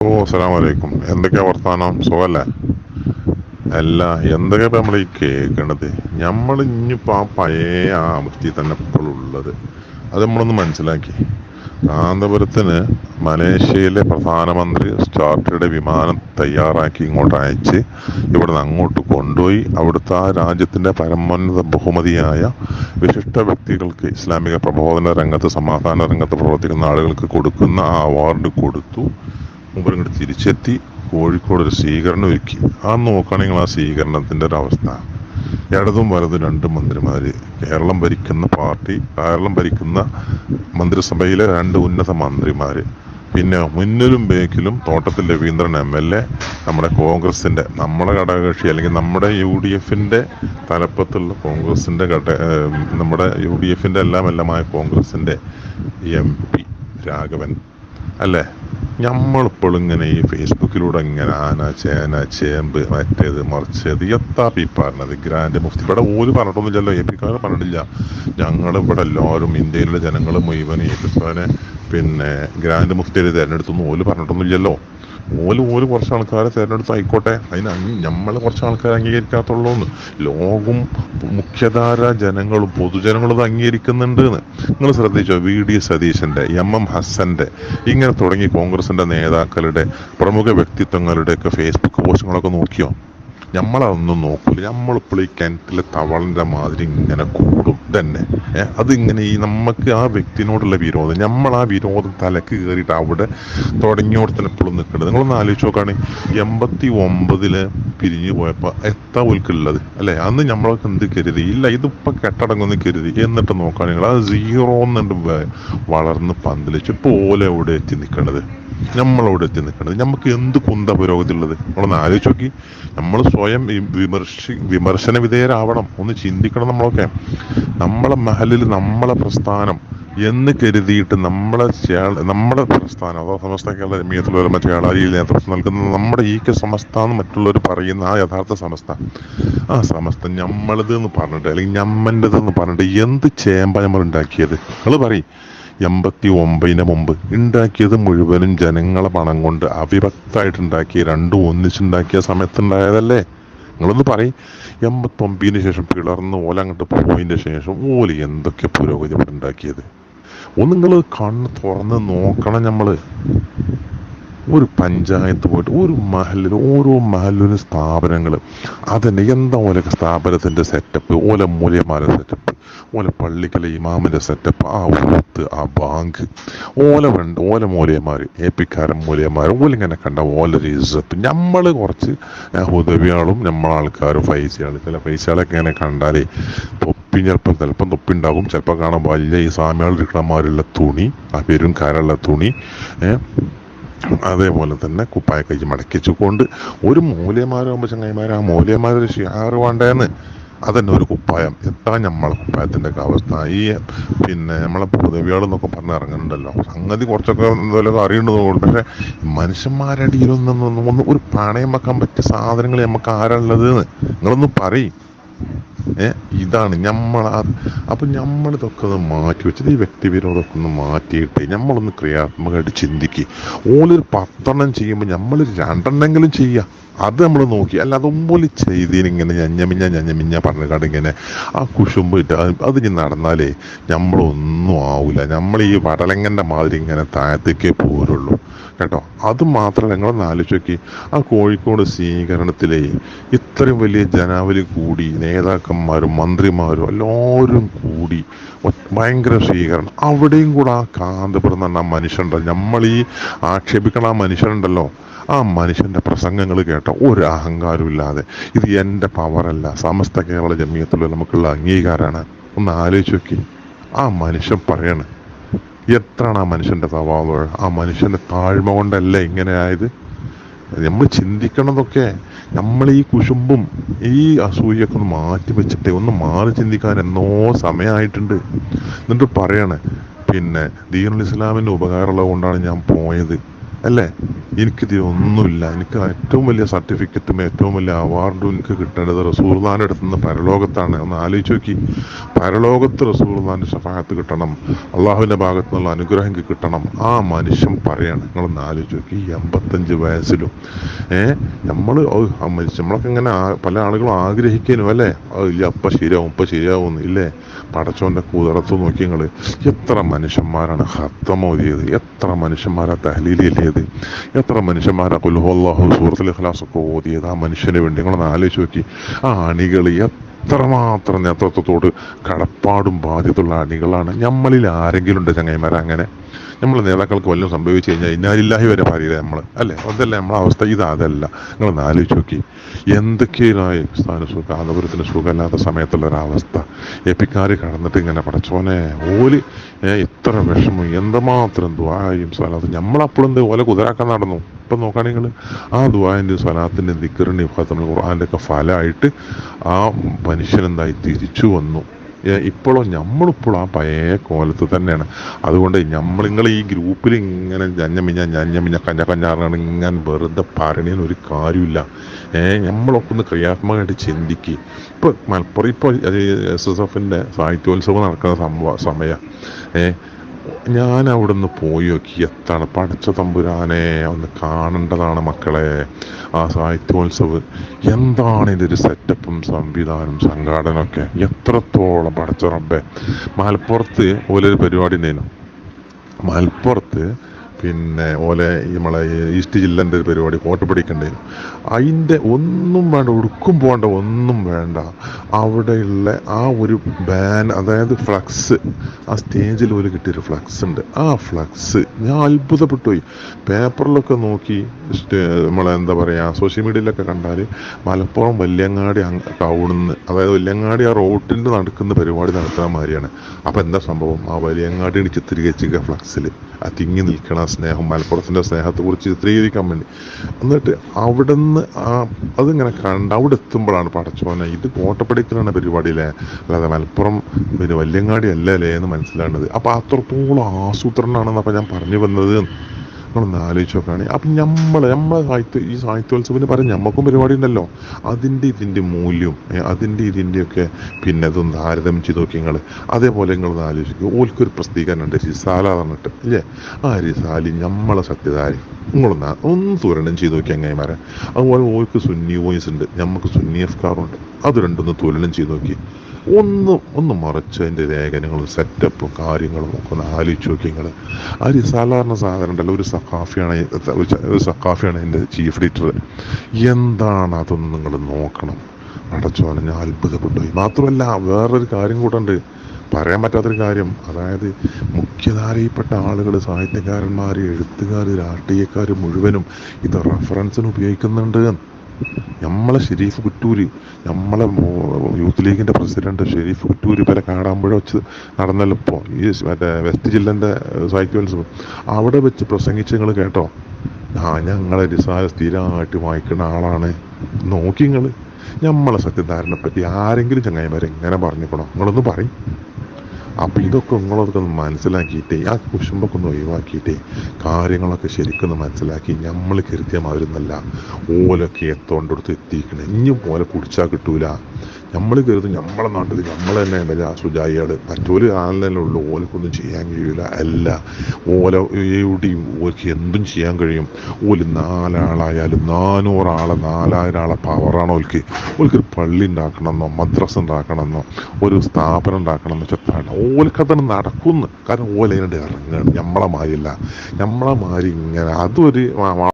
ഓ അസ്സലാം വലൈക്കും എന്തൊക്കെയാ വർത്താനം? സുഖല്ലേ? അല്ല എന്തൊക്കെയാ നമ്മൾ ഈ കേൾക്കണത് നമ്മൾ ഇനിയിപ്പോ ആ പഴയ ആ തന്നെ ഇപ്പോഴും ഉള്ളത്. അത് നമ്മളൊന്ന് മനസ്സിലാക്കി. കാന്തപുരത്തിന് മലേഷ്യയിലെ പ്രധാനമന്ത്രി സ്റ്റാർട്ടിയുടെ വിമാനം തയ്യാറാക്കി ഇങ്ങോട്ട് അയച്ച് ഇവിടുന്ന് അങ്ങോട്ട് കൊണ്ടുപോയി. അവിടുത്തെ ആ രാജ്യത്തിന്റെ പരമോന്നത ബഹുമതിയായ വിശിഷ്ട വ്യക്തികൾക്ക് ഇസ്ലാമിക പ്രബോധന രംഗത്ത് സമാധാന രംഗത്ത് പ്രവർത്തിക്കുന്ന ആളുകൾക്ക് കൊടുക്കുന്ന ആ അവാർഡ് കൊടുത്തു. മൂപ്പർ ഇങ്ങോട്ട് തിരിച്ചെത്തി കോഴിക്കോട് ഒരു സ്വീകരണം ഒരുക്കി. ആ നോക്കുകയാണെങ്കിൽ ആ സ്വീകരണത്തിന്റെ ഒരു അവസ്ഥ. ഇടതും വലതും രണ്ട് മന്ത്രിമാര്. കേരളം ഭരിക്കുന്ന പാർട്ടി കേരളം ഭരിക്കുന്ന മന്ത്രിസഭയിലെ രണ്ട് ഉന്നത മന്ത്രിമാര്. പിന്നെ മുന്നിലും ബേക്കിലും Thottathil Raveendran M L A നമ്മുടെ കോൺഗ്രസിന്റെ നമ്മുടെ ഘടകകക്ഷി അല്ലെങ്കിൽ നമ്മുടെ യു ഡി എഫിന്റെ തലപ്പത്തുള്ള കോൺഗ്രസിന്റെ ഘട നമ്മുടെ യു ഡി എഫിന്റെ എല്ലാം എല്ലാമായ കോൺഗ്രസിന്റെ എം പി രാഘവൻ. അല്ലേ? നമ്മളിപ്പോഴും ഇങ്ങനെ ഈ ഫേസ്ബുക്കിലൂടെ ഇങ്ങനെ ആന ചേന ചേമ്പ് മറ്റേത് മറിച്ചത് എത്താ ഈ പറഞ്ഞത് ഗ്രാൻഡ് മുഫ്തി. ഇവിടെ ഓര് പറഞ്ഞിട്ടൊന്നുമില്ലല്ലോ എ പിക്കാർ പറഞ്ഞിട്ടില്ല. ഞങ്ങൾ ഇവിടെ എല്ലാവരും ഇന്ത്യയിലെ ജനങ്ങൾ മുഴുവൻ എ പി പിന്നെ ഗ്രാൻഡ് മുഫ്തിയെ തിരഞ്ഞെടുത്തൊന്നും ഓൽ പറഞ്ഞിട്ടൊന്നുമില്ലല്ലോ. ഓൽ ഓൽ കുറച്ച് ആൾക്കാരെ തിരഞ്ഞെടുത്ത് ആയിക്കോട്ടെ. അതിന് നമ്മൾ കുറച്ച് ആൾക്കാരെ അംഗീകരിക്കാത്തുള്ളൂ ലോകം മുഖ്യധാര ജനങ്ങളും പൊതുജനങ്ങളും ഇത് അംഗീകരിക്കുന്നുണ്ട് നിങ്ങൾ ശ്രദ്ധിച്ചോ വി ഡി സതീശന്റെ എം എം ഹസന്റെ ഇങ്ങനെ തുടങ്ങി കോൺഗ്രസിന്റെ നേതാക്കളുടെ പ്രമുഖ വ്യക്തിത്വങ്ങളുടെ ഒക്കെ ഫേസ്ബുക്ക് പോസ്റ്റുകളൊക്കെ നോക്കിയോ? നമ്മളതൊന്നും നോക്കൂല. നമ്മളിപ്പോൾ ഈ കിണറ്റിലെ തവളന്റെ മാതിരി ഇങ്ങനെ കൂടും. തന്നെ അതിങ്ങനെ ഈ നമുക്ക് ആ വ്യക്തിനോടുള്ള വിരോധം. നമ്മൾ ആ വിരോധം തലക്ക് കയറിയിട്ട് അവിടെ തുടങ്ങിയോടത്തന്നെ എപ്പോഴും നിൽക്കുന്നത് നിങ്ങളൊന്ന് ആലോചിച്ച് നോക്കുകയാണ് എൺപത്തി ഒമ്പതിൽ പിരിഞ്ഞു പോയപ്പോൾ എത്ര ഉൾക്കുള്ളത്? അല്ലേ? അന്ന് നമ്മളൊക്കെ എന്ത് കരുതി? ഇല്ല ഇതിപ്പോൾ കെട്ടടങ്ങുന്ന കരുതി. എന്നിട്ട് നോക്കുകയാണെങ്കിൽ അത് സീറോ വളർന്ന് പന്തലിച്ച് ഇപ്പോൾ ഓല എവിടെ എത്തി നിൽക്കണത് നമ്മളവിടെ എത്തി നിൽക്കണത് നമുക്ക് എന്ത് കുന്ത പുരോഗതി ഉള്ളത് നമ്മളൊന്ന് ആലോചിച്ച് നോക്കി. നമ്മൾ സ്വയം വിമർശി വിമർശന വിധേയരാവണം. ഒന്ന് ചിന്തിക്കണം നമ്മളൊക്കെ. നമ്മളെ മഹലിൽ നമ്മളെ പ്രസ്ഥാനം എന്ന് കരുതിയിട്ട് നമ്മളെ നമ്മുടെ പ്രസ്ഥാനം അതോ സമസ്ത കേരള രമീയത്തിലുള്ള മറ്റു കേളാരിയിൽ നേതൃത്വം നൽകുന്ന നമ്മുടെ ഈ സമസ്ത എന്ന് മറ്റുള്ളവർ പറയുന്ന ആ യഥാർത്ഥ സമസ്ത. ആ സമസ്ത നമ്മളത് എന്ന് പറഞ്ഞിട്ട് അല്ലെങ്കിൽ ഞമ്മന്റെത് എന്ന് പറഞ്ഞിട്ട് എന്ത് ചേമ്പ നമ്മൾ ഉണ്ടാക്കിയത് നിങ്ങൾ പറയും. എൺപത്തി ഒമ്പതിന് മുമ്പ്. ഉണ്ടാക്കിയത് മുഴുവനും ജനങ്ങളെ പണം കൊണ്ട് അവിഭക്തമായിട്ടുണ്ടാക്കി രണ്ടും ഒന്നിച്ചുണ്ടാക്കിയ സമയത്തുണ്ടായതല്ലേ? നിങ്ങളൊന്ന് പറയും. എൺപത്തൊമ്പതിന് ശേഷം പിളർന്ന് ഓല അങ്ങോട്ട് പോയതിന് ശേഷം ഓല എന്തൊക്കെ പുരോഗതി ഇവിടെ ഉണ്ടാക്കിയത്? ഒന്ന് നിങ്ങൾ കണ്ണ് തുറന്ന് നോക്കണം നമ്മൾ ഒരു പഞ്ചായത്ത് പോയിട്ട് ഒരു മഹലിൽ ഓരോ മഹലിലും സ്ഥാപനങ്ങൾ അതന്നെ എന്താ ഓല സ്ഥാപനത്തിന്റെ സെറ്റപ്പ് ഓല മൂല്യമാരുടെ സെറ്റപ്പ് ഓല പള്ളിക്കലെ ഇമാമിന്റെ സെറ്റപ്പ് ആ ഊത്ത് ആ ബാങ്ക്. ഓല വേണ്ട ഓല മൂല്യമാര് ഏപ്പിക്കാരൻ മൂല്യമാർ ഓലിങ്ങനെ കണ്ട ഓലൊരു ഇസ്സത്ത്. നമ്മൾ കുറച്ച് ഉദവിയാളും നമ്മളാൾക്കാരും ഫൈസിയാളും ചില ഫൈസിയാളൊക്കെ ഇങ്ങനെ കണ്ടാലേ തൊപ്പി ചിലപ്പോൾ ചിലപ്പം തൊപ്പി ഉണ്ടാകും ചിലപ്പോൾ കാണാൻ വലിയ ഈ സാമ്യാൾ ഇരിക്കണമാരുള്ള തുണി ആ പേരും കാരുള്ള തുണി ഏഹ് അതേപോലെ തന്നെ കുപ്പായ കൈ മടക്കിച്ചുകൊണ്ട് ഒരു മൂല്യമാരാകുമ്പോൾ ചങ്ങായിമാർ ആ മൂല്യമാരൊരു ഷിയാറ് വേണ്ടേന്ന്. അതന്നെ ഒരു കുപ്പായം. എത്ര നമ്മളെ കുപ്പായത്തിന്റെ ഒക്കെ അവസ്ഥ. ഈ പിന്നെ നമ്മളെ പൊതുവികൾ എന്നൊക്കെ പറഞ്ഞ് ഇറങ്ങുന്നുണ്ടല്ലോ. സംഗതി കുറച്ചൊക്കെ എന്തെങ്കിലും അറിയേണ്ടതുകൊണ്ട് പക്ഷേ പക്ഷെ മനുഷ്യന്മാരടിയിലൊന്നും ഒന്ന് ഒരു പണയം വെക്കാൻ പറ്റിയ സാധനങ്ങൾ നമുക്ക് ആരാളുള്ളത് നിങ്ങളൊന്ന് പറയും. ഇതാണ് നമ്മൾ അപ്പം നമ്മൾ ഇതൊക്കെ ഒന്ന് മാറ്റി വെച്ചത് ഈ വ്യക്തിവിരോധമൊക്കെ ഒന്ന് മാറ്റിയിട്ട് നമ്മളൊന്ന് ക്രിയാത്മകമായിട്ട് ചിന്തിക്കുക ഓലൊരു പത്തെണ്ണം ചെയ്യുമ്പോൾ നമ്മൾ രണ്ടെണ്ണെങ്കിലും ചെയ്യുക അത് നമ്മൾ നോക്കി. അല്ല അതുപോലെ ചെയ്തിനിങ്ങനെ ഞഞ്ഞമിഞ്ഞ ഞഞ്ഞമിഞ്ഞ പറഞ്ഞ ഇങ്ങനെ ആ കുശുമ്പ് ഇട്ട് അത് ഇനി നടന്നാലേ നമ്മളൊന്നും ആവൂല. നമ്മൾ ഈ വടലങ്ങന്റെ മാതിരി ഇങ്ങനെ താഴത്തേക്കേ പോരുള്ളൂ. കേട്ടോ. അത് മാത്രമല്ല നിങ്ങളൊന്ന് ആലോചിച്ച് നോക്കി. ആ കോഴിക്കോട് സ്വീകരണത്തിലെ ഇത്രയും വലിയ ജനാവലി കൂടി നേതാക്കന്മാരും മന്ത്രിമാരും എല്ലാവരും കൂടി ഭയങ്കര സ്വീകരണം. അവിടെയും കൂടെ ആ കാന്തപുരം പറഞ്ഞ ആ മനുഷ്യനുണ്ടല്ലോ. നമ്മൾ ഈ ആക്ഷേപിക്കണ ആ മനുഷ്യനുണ്ടല്ലോ. ആ മനുഷ്യന്റെ പ്രസംഗങ്ങൾ കേട്ട. ഒരു അഹങ്കാരം ഇല്ലാതെ. ഇത് എന്റെ പവറല്ല സമസ്ത കേരള ജമീയത്തിലുള്ള നമുക്കുള്ള അംഗീകാരമാണ് ഒന്ന് ആലോചിച്ച് നോക്കി. ആ മനുഷ്യൻ പറയണ് എത്രയാണ് ആ മനുഷ്യന്റെ സ്വഭാവം? ആ മനുഷ്യന്റെ താഴ്മ കൊണ്ടല്ല ഇങ്ങനെ ആയത്? നമ്മൾ ചിന്തിക്കണതൊക്കെ നമ്മൾ ഈ കുശുമ്പും ഈ അസൂയൊക്കെ ഒന്ന് മാറ്റി വെച്ചിട്ട് ഒന്ന് മാറി ചിന്തിക്കാൻ എന്നോ സമയമായിട്ടുണ്ട്. എന്നിട്ട് പറയണേ പിന്നെ ദീനുൽ ഇസ്ലാമിന്റെ ഉപകാരമുള്ളത് കൊണ്ടാണ് ഞാൻ പോയത്. അല്ലേ? എനിക്കിത് ഒന്നുമില്ല. എനിക്ക് ഏറ്റവും വലിയ സർട്ടിഫിക്കറ്റും ഏറ്റവും വലിയ അവാർഡും എനിക്ക് കിട്ടേണ്ടത് റസൂർദാന്റെ അടുത്ത് നിന്ന് പരലോകത്താണ്. ഒന്ന് ആലോചിച്ച് നോക്കി. പരലോകത്ത് റസൂർദാന്റെ സഫാഹത്ത് കിട്ടണം. അള്ളാഹുവിന്റെ ഭാഗത്തു നിന്നുള്ള അനുഗ്രഹം കിട്ടണം. ആ മനുഷ്യൻ പറയാണ്. നിങ്ങളൊന്ന് ആലോചിച്ച് നോക്കി. എൺപത്തഞ്ച് വയസ്സിലും ഏ നമ്മൾ നമ്മളൊക്കെ ഇങ്ങനെ പല ആളുകളും ആഗ്രഹിക്കാനും അല്ലേ? ഇല്ല അപ്പം ശരിയാവും ഇപ്പം ശരിയാവും ഇല്ലേ? പടച്ചോന്റെ കൂതറത്ത് നോക്കി നിങ്ങൾ എത്ര മനുഷ്യന്മാരാണ് ഹത്തമോദിയത് എത്ര മനുഷ്യന്മാരാ തഹലീൽ എല്ലിയത് എത്ര മനുഷ്യന്മാരാ കൊല്ലുഹോല്ലാഹു സുഹൃത്തിൽ ഇഖ്ലാസ് ഒക്കെ ഓതിയത് ആ മനുഷ്യന് വേണ്ടി? നിങ്ങളൊന്ന് ആലോചിച്ച് നോക്കി. ആ അണികൾ എത്രമാത്രം നേതൃത്വത്തോട് കടപ്പാടും ബാധ്യതയുള്ള അണികളാണ്. നമ്മളിൽ ആരെങ്കിലും ഉണ്ട് ചങ്ങായിമാരെ അങ്ങനെ? നമ്മൾ നേതാക്കൾക്ക് വല്ലതും സംഭവിച്ചു കഴിഞ്ഞാൽ ഇന്നാലില്ലാഹി വരെ പറയുക നമ്മൾ അല്ലേ? അതല്ല നമ്മളെ അവസ്ഥ ഇത് അതല്ല നിങ്ങളൊന്ന് ആലോചിച്ച് നോക്കി. എന്തൊക്കെയായി സ്ഥാന സുഖം കാന്തപുരത്തിന് സുഖമില്ലാത്ത സമയത്തുള്ള ഒരവസ്ഥ എപ്പിക്കാർ കടന്നിട്ട് ഇങ്ങനെ പടച്ചോനെ ഓൽ ഇത്ര വിഷമം എന്തുമാത്രം ദ്വായും സ്ഥലത്ത് നമ്മളപ്പോഴും ഓല കുതിരാക്കാൻ നടന്നു. ഇപ്പം നോക്കുകയാണെങ്കിൽ ആ ദ്വായന്റെ സ്വലാത്തിന്റെ ദിക്കറിന്റെ നമ്മൾ ഖുർആന്റെ ഒക്കെ ഫലമായിട്ട് ആ മനുഷ്യനെന്തായി തിരിച്ചു വന്നു. ഇപ്പോഴും നമ്മളിപ്പോഴും ആ പഴയ കോലത്ത് തന്നെയാണ്. അതുകൊണ്ട് നമ്മൾ നിങ്ങൾ ഈ ഗ്രൂപ്പിൽ ഇങ്ങനെ ഞഞ്ഞമിഞ്ഞ ഞഞ്ഞമിഞ്ഞ കഞ്ഞ കഞ്ഞാറാണ് ഇങ്ങനെ വെറുതെ പറയണേന്ന് ഒരു കാര്യമില്ല. ഏ നമ്മളൊക്കെ ഒന്ന് ക്രിയാത്മകമായിട്ട് ചിന്തിക്കുക ഇപ്പോൾ മലപ്പുറം ഇപ്പോൾ എസ് എസ് എഫിന്റെ സാഹിത്യോത്സവം നടക്കുന്ന സംഭവ സമയം. ഏ ഞാൻ അവിടെ നിന്ന് പോയി നോക്കി. എത്താണ് പഠിച്ച തമ്പുരാനെ ഒന്ന് കാണേണ്ടതാണ് മക്കളെ. ആ സാഹിത്യോത്സവ്. എന്താണ് ഇതിന്റെ ഒരു സെറ്റപ്പും സംവിധാനം സംഘാടനമൊക്കെ എത്രത്തോളം പടച്ച റബ്ബെ. മലപ്പുറത്ത് ഓലൊരു പരിപാടി ഉണ്ടായിരുന്നു. മലപ്പുറത്ത് പിന്നെ ഓലെ നമ്മളെ ഈസ്റ്റ് ജില്ലന്റെ ഒരു പരിപാടി ഫോട്ടോ പിടിക്കണ്ടായിരുന്നു അതിന്റെ ഒന്നും വേണ്ട ഉടുക്കും പോകണ്ട ഒന്നും വേണ്ട. അവിടെയുള്ള ആ ഒരു ബാൻ അതായത് ഫ്ലക്സ് ആ സ്റ്റേജിൽ ഒരു കിട്ടിയൊരു ഫ്ലക്സ് ഉണ്ട്. ആ ഫ്ലക്സ് ഞാൻ അത്ഭുതപ്പെട്ടു പോയി പേപ്പറിലൊക്കെ നോക്കി സ്റ്റേ- നമ്മളെ എന്താ പറയുക സോഷ്യൽ മീഡിയയിലൊക്കെ കണ്ടാൽ മലപ്പുറം വല്യങ്ങാടി ടൗണിന്ന് അതായത് വല്യങ്ങാടി ആ റോട്ടിന്റെ നടക്കുന്ന പരിപാടി നടത്തുന്ന മാതിരിയാണ്. അപ്പോൾ എന്താ സംഭവം? ആ വല്യങ്ങാടിയുടെ ചിത്രീകരിച്ചിരിക്കുക ഫ്ലക്സിൽ തിങ്ങി നിൽക്കണ സ്നേഹം മലപ്പുറത്തിന്റെ സ്നേഹത്തെക്കുറിച്ച് ചിത്രീകരിക്കാൻ വേണ്ടി. എന്നിട്ട് അവിടുന്ന് ആ അതിങ്ങനെ കണ്ട് അവിടെ എത്തുമ്പോഴാണ് പടച്ചോനെ ഇത് കോട്ടപ്പടിക്കലാണ് പരിപാടിയിലെ. അല്ലാതെ മലപ്പുറം പിന്നെ വല്യങ്ങാടി അല്ലല്ലേ എന്ന് മനസ്സിലാണത് അപ്പോൾ അത്രത്തോളം ആസൂത്രണമാണെന്ന് അപ്പോൾ ഞാൻ പറഞ്ഞു വന്നത് നിങ്ങളൊന്ന് ആലോചിച്ച് നോക്കുകയാണെങ്കിൽ അപ്പം നമ്മൾ നമ്മളെ സാഹിത്യ ഈ സാഹിത്യോത്സവത്തിന് പറയും നമുക്കും പരിപാടി ഉണ്ടല്ലോ. അതിന്റെ ഇതിന്റെ മൂല്യം അതിന്റെ ഇതിന്റെയൊക്കെ പിന്നെ അതൊന്ന് താരതമ്യം ചെയ്ത് നോക്കി നിങ്ങൾ അതേപോലെ നിങ്ങളൊന്ന് ആലോചിക്കുക ഓൽക്കൊരു പ്രസിദ്ധീകരണം ഉണ്ട്. റിസാല പറഞ്ഞിട്ട് ഇല്ലേ? ആ റിസാലി നമ്മളെ സത്യധാരി. നിങ്ങളൊന്ന് ഒന്ന് തുലനം ചെയ്ത് നോക്കി അങ്ങേമാരെ. അതുപോലെ ഓൽക്ക് സുന്നി വോയിസ് ഉണ്ട്. നമുക്ക് സുന്നി എഫ്കാറുണ്ട് അത് രണ്ടൊന്ന് തുലനം ചെയ്ത് നോക്കി. ഒന്ന് ഒന്ന് മറിച്ച് അതിന്റെ ലേഖനങ്ങളും സെറ്റപ്പും കാര്യങ്ങളും ഒക്കെ ഒന്ന് ആലോചിച്ച് നോക്കി നിങ്ങൾ ആ സാധാരണ സാധനം ഉണ്ടല്ലോ ഒരു സഖാഫിയാണ് ഒരു സഖാഫിയാണ് എന്റെ ചീഫ് എഡിറ്റർ എന്താണ് അതൊന്ന് നിങ്ങൾ നോക്കണം. അടച്ചോനെ ഞാൻ അത്ഭുതപ്പെട്ടു. മാത്രമല്ല വേറൊരു കാര്യം കൂടെ ഉണ്ട് പറയാൻ പറ്റാത്തൊരു കാര്യം. അതായത് മുഖ്യധാരയിൽപ്പെട്ട ആളുകൾ സാഹിത്യകാരന്മാർ എഴുത്തുകാർ രാഷ്ട്രീയക്കാർ മുഴുവനും ഇത് റെഫറൻസിന് ഉപയോഗിക്കുന്നുണ്ട് നമ്മളെ ഷെരീഫ് കുറ്റൂര് നമ്മളെ യൂത്ത് ലീഗിന്റെ പ്രസിഡന്റ് ഷെരീഫ് കുറ്റൂര് ഇവരെ കാടാമ്പുഴ വെച്ച് നടന്നല്ലോ ഇപ്പോ. ഈ മറ്റേ വെസ്റ്റ് ജില്ലന്റെ സൈക്കിൾസ് അവിടെ വെച്ച് പ്രസംഗിച്ച് നിങ്ങൾ കേട്ടോ. ആ ഞങ്ങളെ റിസാല സ്ഥിരമായിട്ട് വായിക്കുന്ന ആളാണ്. നോക്കി നിങ്ങൾ നമ്മളെ സത്യധാരണയെ പറ്റി ആരെങ്കിലും ചങ്ങായിമാരെ എങ്ങനെ പറഞ്ഞിക്കണോ? നിങ്ങളൊന്ന് പറയും. അപ്പം ഇതൊക്കെ നിങ്ങളൊക്കെ ഒന്ന് മനസ്സിലാക്കിയിട്ടേ ആ കുശുമ്പൊക്കെ ഒന്ന് ഒഴിവാക്കിയിട്ടേ കാര്യങ്ങളൊക്കെ ശരിക്കും ഒന്ന് മനസ്സിലാക്കി നമ്മൾ കരുതിയ മാതിരുന്നല്ല ഓലൊക്കെ എത്തോണ്ടടുത്ത് എത്തിക്കണേ. ഇനിയും ഓല കുടിച്ചാൽ കിട്ടൂല. നമ്മൾ കരുതും നമ്മളെ നാട്ടിൽ നമ്മൾ തന്നെ വലിയ സുജായികൾ മറ്റൊരു ആളിനെ ഉള്ളൂ. ഓലക്കൊന്നും ചെയ്യാൻ കഴിയൂല. അല്ല ഓല എവിടെയും ഓലക്ക് എന്തും ചെയ്യാൻ കഴിയും. ഓൽ നാലാളായാലും നാനൂറാളെ നാലായിരം ആളെ പവറാണ് ഓൽക്ക്. ഓൽക്ക് ഒരു പള്ളി ഉണ്ടാക്കണമെന്നോ മദ്രസ ഉണ്ടാക്കണമെന്നോ ഒരു സ്ഥാപനം ഉണ്ടാക്കണമെന്നോ ചെത്താണ് ഓലക്കത്തന്നെ നടക്കുന്നു. കാരണം ഓല അതിനുണ്ട് ഇറങ്ങുകയാണ് നമ്മളെ മാരില്ല നമ്മളെ മാതിരി ഇങ്ങനെ അതൊരു